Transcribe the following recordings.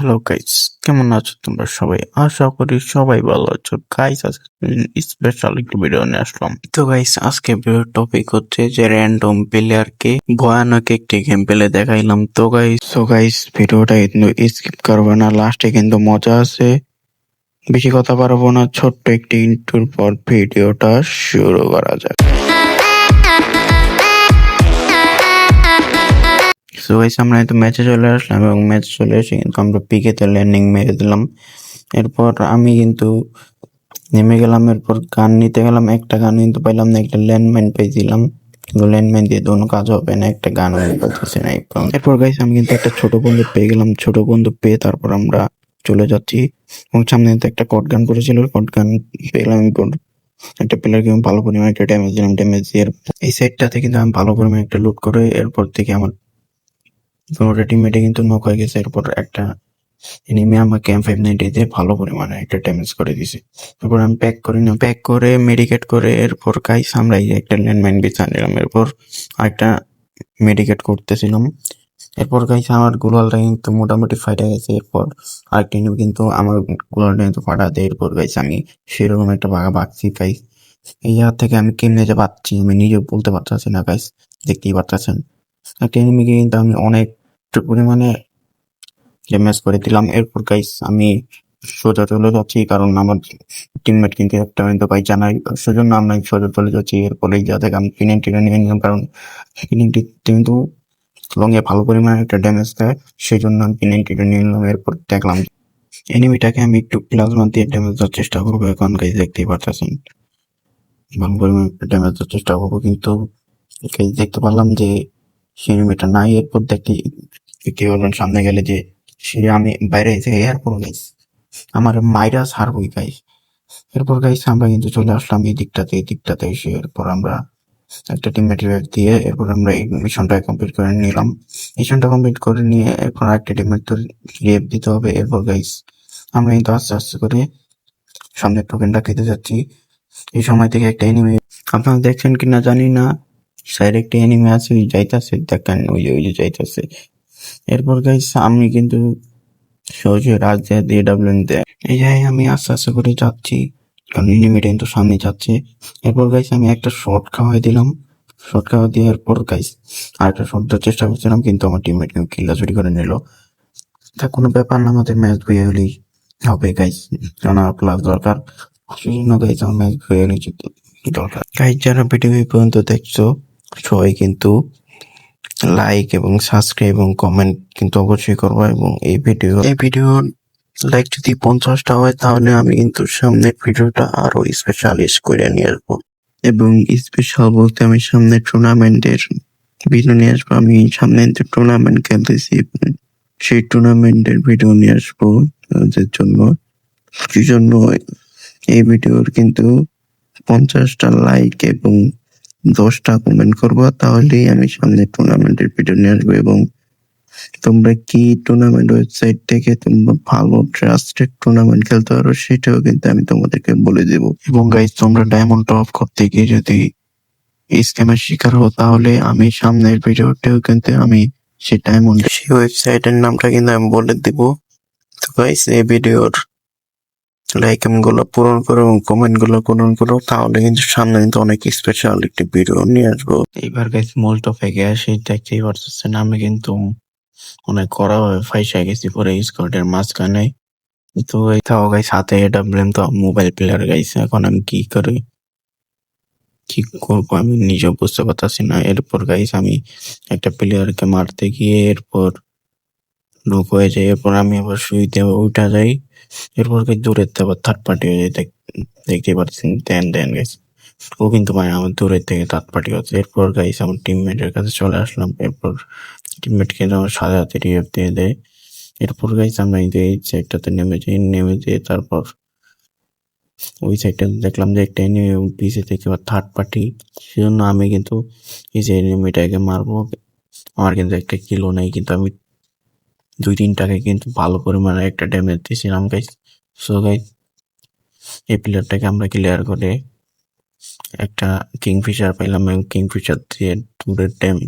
Hello guys কেমন আছো তোমরা সবাই? আশা করি সবাই ভালো আছো। গাইস আজকে স্পেশাল একটি ভিডিও নিয়ে আসলাম। তো গাইস আজকে ভিডিওর টপিক হচ্ছে যে র্যান্ডম প্লেয়ারকে ভয়ানক একটি গেম প্লে দেখাইলাম। তো গাইস সো গাইস ভিডিওটা কিন্তু স্কিপ করবে না। লাস্টে কিন্তু মজা আছে। বেশি কথা পারব না। ছোট্ট একটি ইন্টুর পর ভিডিওটা শুরু করা যাক। সো গাইস আমরা তো ম্যাচে চলে আসলাম এবং ম্যাচ চলে এসে কিন্তু আমরা পিকেতে ল্যান্ডিং মেরে দিলাম। এরপর আমি কিন্তু নেমে গেলাম, এরপর গান নিতে গেলাম, একটা গান কিন্তু পাইলাম না, একটা ল্যান্ডম্যান পেয়েছিলাম কিন্তু ল্যান্ডম্যান দিয়ে কোনো কাজ হবে না, একটা গান পাচ্ছি না। এরপর গাইস আমি কিন্তু একটা ছোট বন্ধু পেয়ে গেলাম, ছোট বন্ধু পেয়ে তারপর আমরা চলে যাচ্ছি। এবং সামনে কিন্তু একটা কট গান করেছিল কট গান পেলাম একটা প্লেয়ারকে আমি ভালো পরিমাণে একটা ড্যামেজ দিলাম ড্যামেজ দিয়ে এই সাইডটাতে কিন্তু আমি ভালো পরিমাণে একটা লুট করে এরপর থেকে আমার পনেরোটা টিমমেটে কিন্তু নক হয়ে গেছে। এরপর একটা এনিমি আমাকে এম ফাইভ নাইনটি দিয়ে ভালো পরিমাণে একটা ড্যামেজ করে দিছে। তারপর আমি প্যাক করে নিলাম প্যাক করে মেডিকেট করে, এরপর কাই যে একটা ল্যান্ডমাইন বিছা নিলাম। এরপর আরেকটা মেডিকেট করতেছিলাম। এরপর গাইস আমার গোলালটা কিন্তু মোটামুটি ফাইটা গেছে। এরপর আরেকটা এনিমি কিন্তু আমার গোলালটা কিন্তু ফাটা দেয় এরপর গাইস আমি সেরকম একটা বাঘা বাগছি গাইস এই জায়গা থেকে আমি কেমনে যে পাচ্ছি আমি নিজে বলতে পারতেছি না গাইস দেখতেই পারতেছেন। একটা এনিমিকে কিন্তু আমি অনেক পরিমাণে ড্যামেজ করে দিলাম। এরপর গাইস আমি সোজা চলে যাচ্ছি কারণ আমার টিমমেট কিন্তু একটা কিন্তু ভাই জানাই সেজন্য আমরা সোজা চলে যাচ্ছি। এরপরে যা থেকে আমি কিনেনটিটা নিয়ে নিলাম কারণ কিনেনটি কিন্তু লং এ ভালো পরিমাণে একটা ড্যামেজ দেয় সেই জন্য আমি কিনেনটিটা নিয়ে নিলাম। এরপর দেখলাম এনিমিটাকে আমি একটু প্লাজমা দিয়ে ড্যামেজ দেওয়ার চেষ্টা করব। এখন গাইস দেখতেই পারতেছেন, ভালো পরিমাণে ড্যামেজ দেওয়ার চেষ্টা করব। কিন্তু গাইস দেখতে পারলাম যে সে এনিমিটা নাই। এরপর দেখতে দেখতে পারবেন সামনে গেলে যে, সে আমি বাইরে এসে এরপর গাইস আমার মাইরা ছাড়বই গাইস এরপর গাইস আমরা কিন্তু চলে আসলাম এই দিকটাতে। এই দিকটাতে এসে এরপর আমরা একটা টিম রিভাইভ দিয়ে এরপর আমরা এই মিশনটা কমপ্লিট করে নিলাম। মিশনটা কমপ্লিট করে নিয়ে এরপর একটা তো রিভাইভ দিতে হবে। এরপর গাইস আমরা কিন্তু আস্তে আস্তে করে সামনের টোকেনটা খেতে যাচ্ছি। এই সময় থেকে একটা এনিমি আপনারা দেখছেন কিনা জানি না। সাইড একটা এনিমি আছে যাইতাছে, দেখেন, ওই যে ওই যে যাইতাছে। এরপর গাইস আমি কিন্তু সহজে রাজ দিয়ে দিয়ে ডাবলু নিতে এই জায়গায় আমি আস্তে আস্তে করে যাচ্ছি কারণ এনিমিটা কিন্তু সামনে যাচ্ছে। এরপর গাইস আমি একটা শর্ট খাওয়াই দিলাম। শর্ট খাওয়া দিয়ে এরপর গাইস আরেকটা শর্ট দেওয়ার চেষ্টা করছিলাম, কিন্তু আমার টিমমেট কিন্তু কিল্লা চুরি করে নিল। তা কোনো ব্যাপার না, আমাদের ম্যাচ বইয়ে হলেই হবে গাইস কারণ প্লাস দরকার। সেই জন্য গাইস আমার ম্যাচ বইয়ে হলেই দরকার। গাইস যারা ভিডিও পর্যন্ত দেখছ, সবাই কিন্তু লাইক এবং সাবস্ক্রাইব এবং কমেন্ট কিন্তু অবশ্যই করব এবং এই ভিডিও এই ভিডিও লাইক যদি পঞ্চাশটা হয়, তাহলে আমি কিন্তু সামনের ভিডিওটা আরও স্পেশালিস্ট করে নিয়ে আসব। এবং স্পেশাল বলতে আমি সামনে টুর্নামেন্টের ভিডিও নিয়ে আসব। আমি সামনে যে টুর্নামেন্ট খেলতেছি, সেই টুর্নামেন্টের ভিডিও নিয়ে আসব, তাদের জন্য। সেই জন্য এই ভিডিওর কিন্তু পঞ্চাশটা লাইক এবং দশটা কমেন্ট করব, তাহলেই আমি সামনে টুর্নামেন্টের ভিডিও নিয়ে আসব এবং তোমরা কি টুর্নামেন্ট ওয়েবসাইট থেকে তোমরা ভালো ট্রাস্টেড টুর্নামেন্ট খেলতে পারো সেটাও কিন্তু আমি তোমাদেরকে বলে দেব। এবং গাইজ তোমরা ডায়মন্ড টপ করতে গিয়ে যদি স্ক্যামের শিকার হও, তাহলে আমি সামনের ভিডিওতেও কিন্তু আমি সেই ডায়মন্ড সেই ওয়েবসাইটের নামটা কিন্তু আমি বলে দিব। তো গাইজ এই ভিডিওর লাইকগুলো পূরণ করো এবং কমেন্টগুলো পূরণ করো, তাহলে কিন্তু সামনে কিন্তু অনেক স্পেশাল একটি ভিডিও নিয়ে আসব। এইবার গাইস অফ এগে আসে দেখতেই পারতেছেন আমি কিন্তু অনেক করা ফাইসা গেছি পরে স্কোয়াডের মাঝখানে। তো এই তাও গাইস হাতে এটা ব্লেম তো মোবাইল প্লেয়ার গাইছে এখন আমি কি করি? কি করব আমি নিজেও বুঝতে পারতাছি না। এরপর গাইস আমি একটা প্লেয়ারকে মারতে গিয়ে এরপর লোক হয়ে যায়, এরপর আমি আবার শুইতে উঠা যাই। এরপর গাইস দূরের আবার থার্ড পার্টি হয়ে দেখতে পাচ্ছেন, দেন দেন গাইস ও কিন্তু মানে আমার দূরের থেকে থার্ড পার্টি হচ্ছে। এরপর গাইস আমার টিমমেটের কাছে চলে আসলাম। এরপর টিমমেটকে আমার সাথে হাতে রিয়েভ দিয়ে দেয়। এরপর গাইস আমরা এই সাইডটাতে নেমে যাই, নেমে যেয়ে তারপর ওই সাইডটা দেখলাম যে একটা এনিমি পিছে থেকে আবার থার্ড পার্টি সেজন্য আমি কিন্তু এই যে এনিমিটাকে মারবো। আমার কিন্তু একটা কিলো নেই, কিন্তু আমি দুই তিনটাকে কিন্তু ভালো পরিমাণে একটা ড্যামেজ দিয়েছিলাম গাইস সো গাইস এই প্লেয়ারটাকে আমরা ক্লিয়ার করে একটা কিংফিশার পাইলাম এবং কিংফিশার দিয়ে দূরের ড্যাম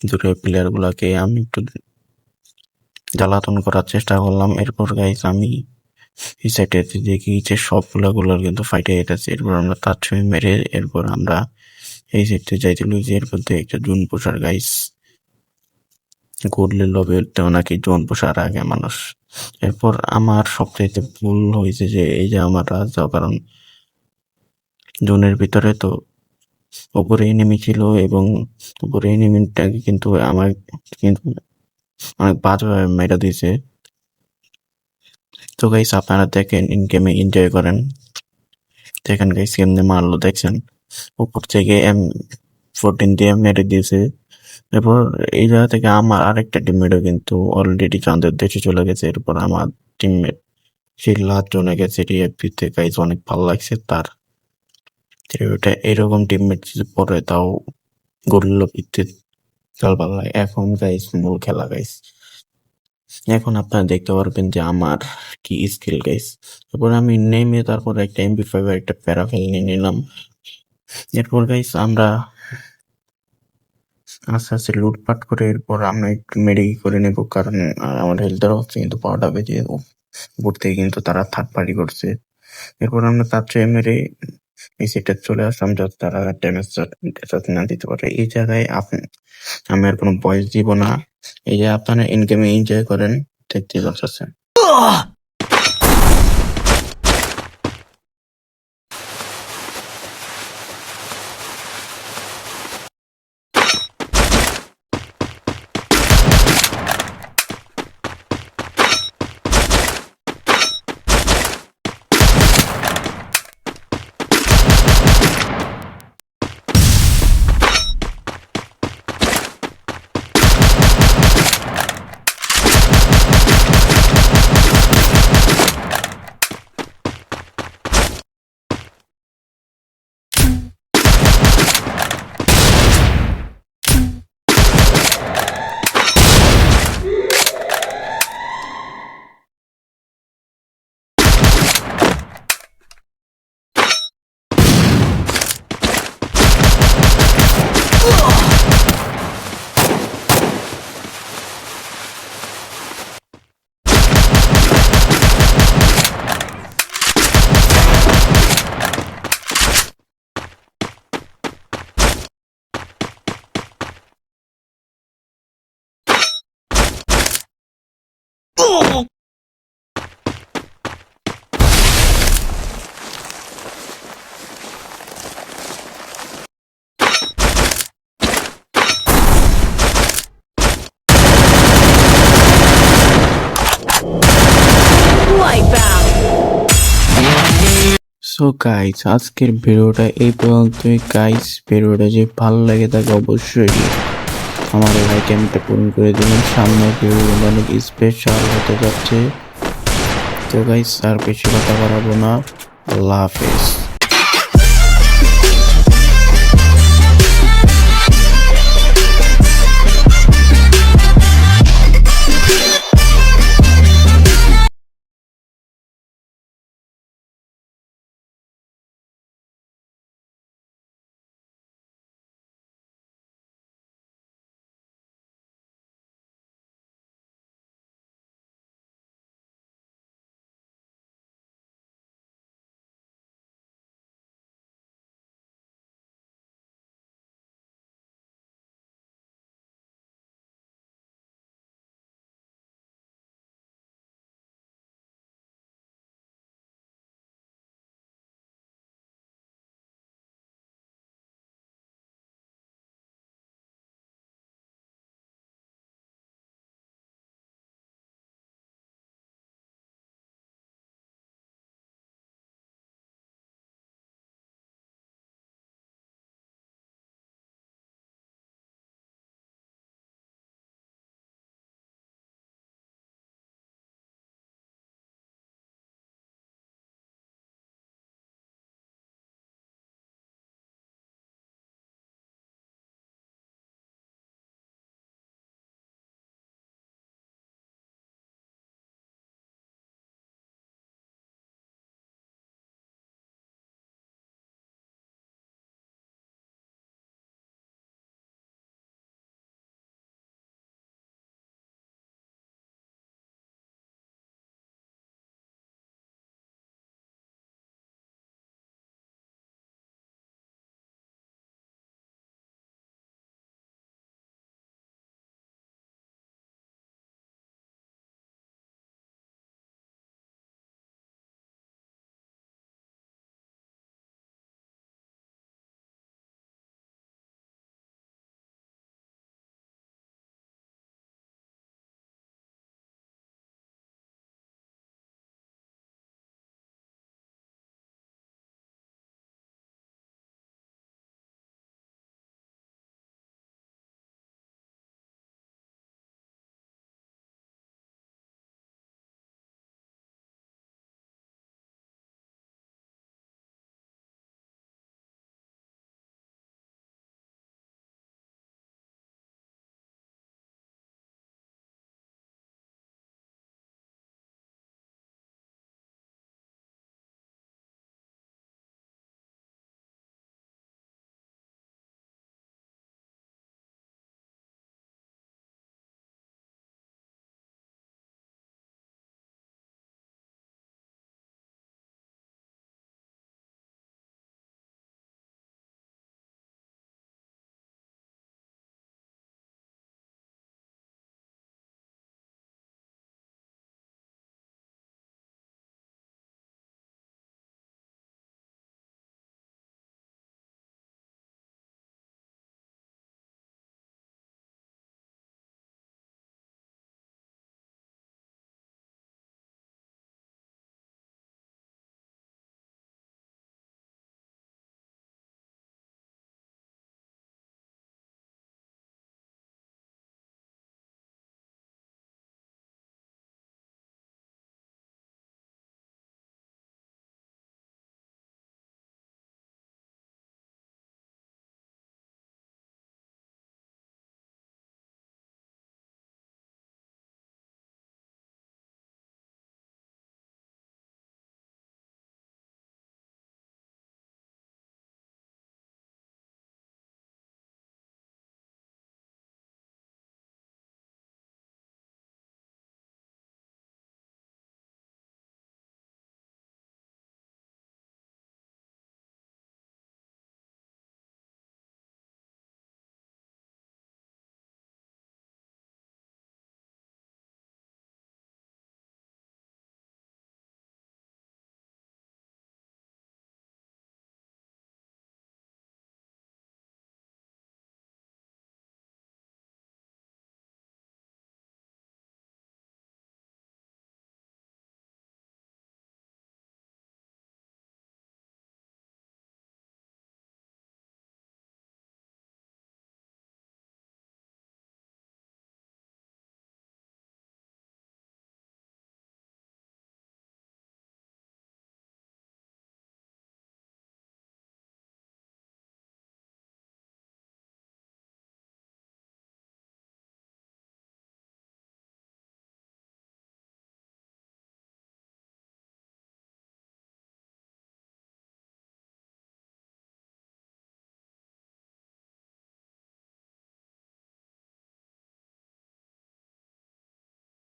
দূরের প্লেয়ার গুলাকে আমি একটু জ্বালাতন করার চেষ্টা করলাম। এরপর গাইস আমি এই সাইডে দেখি যে সবগুলা গুলার কিন্তু ফাইটে যেতেছে এরপর আমরা তার ছবি মেরে এরপর আমরা এই সাইডে যাইতে লুইছি। এরপর দিয়ে একটা জুন পোষার গাইস করলে লবে নাকি জোন পোষার আগে মানুষ। এরপর আমার সবচাইতে ভুল হয়েছে যে, এই যে আমার রাজ যাওয়া কারণ, জোনের ভিতরে তো উপরে এনিমি ছিল এবং উপরে এনিমিটাকে কিন্তু আমার কিন্তু অনেক বাজেভাবে মেরে দিয়েছে। তো গাইস আপনারা দেখেন ইন গেমে এনজয় করেন। দেখেন গাইস কেমনে মারলো, দেখছেন? উপর থেকে এম ফোরটিন দিয়ে মেরে দিয়েছে। এরপর এই জায়গা থেকে আমার আরেকটা টিমমেটও কিন্তু অলরেডি চাঁদের দেশে চলে গেছে। এরপর আমার টিমমেট সেই লাস্ট জনে গেছে রিএফপিতে গাইস অনেক ভালো লাগছে তার। ওটা এরকম টিমমেট পরে তাও গরিল ভিত্তিক খেল ভালো লাগে। এখন গাইস মূল খেলা গাইস এখন আপনারা দেখতে পারবেন যে আমার কি স্কিল গাইস এরপর আমি নেমে তারপর একটা এমবি ফাইভ একটা প্যারাফেল নিয়ে নিলাম। এরপর গাইস আমরা আস্তে আস্তে লুটপাট করে এরপর আমরা একটু মেডিক করে নেব। কারণ আমার হেলথের হচ্ছে কিন্তু পাওয়াটা বেঁচে উপর থেকে কিন্তু তারা থার্ড পার্টি করছে। এরপর আমরা তার চেয়ে মেরে এই সেটে চলে আসলাম যাতে তারা ড্যামেজ না দিতে পারে। এই জায়গায় আপনি আমি আর কোনো ভয়েস দিব না। এই যে আপনারা ইন গেমে এনজয় করেন দেখতে পাচ্ছেন। সো গাইস আজকের ভিডিওটা এই পর্যন্তই। গাইস ভিডিওটা যে ভালো লাগে তাকে অবশ্যই আমার লাইক টা পূরণ করে দিবেন। সামনে ভিডিওগুলো অনেক স্পেশাল হতে যাচ্ছে। তো গাইস আর বেশি কথা বাড়াবো না। আল্লাহ হাফেজ।